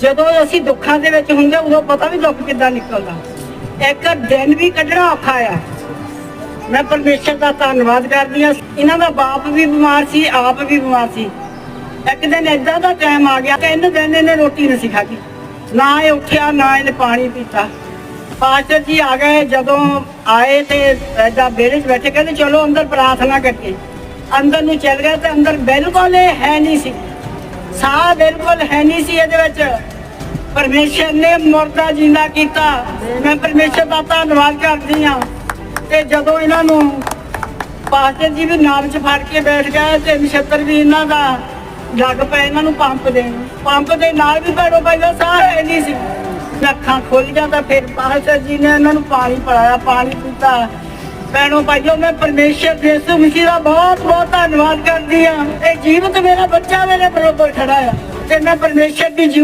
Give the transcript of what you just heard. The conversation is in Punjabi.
ਜਦੋਂ ਅਸੀਂ ਦੁੱਖਾਂ ਦੇ ਵਿੱਚ ਹੁੰਦੇ ਉਦੋਂ ਪਤਾ ਵੀ ਦੁੱਖ ਕਿੱਦਾਂ ਨਿਕਲਦਾ। ਇੱਕ ਦਿਨ ਵੀ ਕੱਢਣਾ ਔਖਾ ਆ। ਮੈਂ ਪਰਮੇਸ਼ਰ ਦਾ ਧੰਨਵਾਦ ਕਰਦੀ ਹਾਂ। ਇਹਨਾਂ ਦਾ ਬਾਪ ਵੀ ਬਿਮਾਰ ਸੀ, ਆਪ ਵੀ ਬਿਮਾਰ ਸੀ। ਇੱਕ ਦਿਨ ਏਦਾਂ ਦਾ ਟਾਈਮ ਆ ਗਿਆ ਤਿੰਨ ਦਿਨ ਇਹਨੇ ਰੋਟੀ ਨਹੀਂ ਸੀ ਖਾਧੀ। ਨਾ ਇਹ ਉੱਠਿਆ, ਨਾ ਇਹਨੇ ਪਾਣੀ ਪੀਤਾ। ਪਾਸਟਰ ਜੀ ਆ ਗਏ, ਜਦੋਂ ਆਏ ਤੇ ਏਦਾਂ ਵਿਹੜੇ 'ਚ ਬੈਠੇ, ਕਹਿੰਦੇ, ਚਲੋ ਅੰਦਰ ਪ੍ਰਾਰਥਨਾ ਕਰਕੇ। ਅੰਦਰ ਨੂੰ ਚੱਲ ਗਿਆ ਤੇ ਅੰਦਰ ਬਿਲਕੁਲ ਇਹ ਹੈ ਨਹੀਂ ਸੀ। ਸਾਹ ਬਿਲਕੁਲ ਹੈ ਨਹੀਂ ਸੀ ਇਹਦੇ ਵਿੱਚ। ਪਰਮੇਸ਼ਰ ਨੇ ਮੁਰਦਾ ਜਿੰਦਾ ਕੀਤਾ। ਮੈਂ ਪਰਮੇਸ਼ਰ ਦਾ ਧੰਨਵਾਦ ਕਰਦੀ ਹਾਂ। ਤੇ ਜਦੋਂ ਇਹਨਾਂ ਨੂੰ ਪਾਸਟਰ ਜੀ ਵੀ ਨਾਮ 'ਚ ਫੜ ਕੇ ਬੈਠ ਗਏ ਤੇ ਨਛੱਤਰ ਵੀ ਇਹਨਾਂ ਦਾ ਲੱਗ ਪਏ, ਇਹਨਾਂ ਨੂੰ ਪੰਪ ਦੇਣ। ਪੰਪ ਦੇ ਨਾਲ ਵੀ ਭੈਣੋ ਭਾਈ ਦਾ ਸਾਹ ਹੈ ਨਹੀਂ ਸੀ। ਅੱਖਾਂ ਖੁੱਲ ਜਾਂਦਾ ਫਿਰ ਪਾਸਟਰ ਜੀ ਨੇ ਇਹਨਾਂ ਨੂੰ ਪਾਣੀ ਪਿਲਾਇਆ, ਪਾਣੀ ਪੀਤਾ। ਭੈਣੋ, ਭਾਈਓ, ਮੈਂ ਪਰਮੇਸ਼ਰ ਦੇ ਯਿਸੂ ਮਸੀਹ ਦਾ ਬਹੁਤ ਬਹੁਤ ਧੰਨਵਾਦ ਕਰਦੀ ਹਾਂ। ਇਹ ਜੀਵਤ ਮੇਰਾ ਬੱਚਾ ਮੇਰੇ ਬਰੋਬਰ ਖੜਾ ਆ ਤੇ ਮੈਂ ਪਰਮੇਸ਼ਰ ਦੀ ਜੀਵ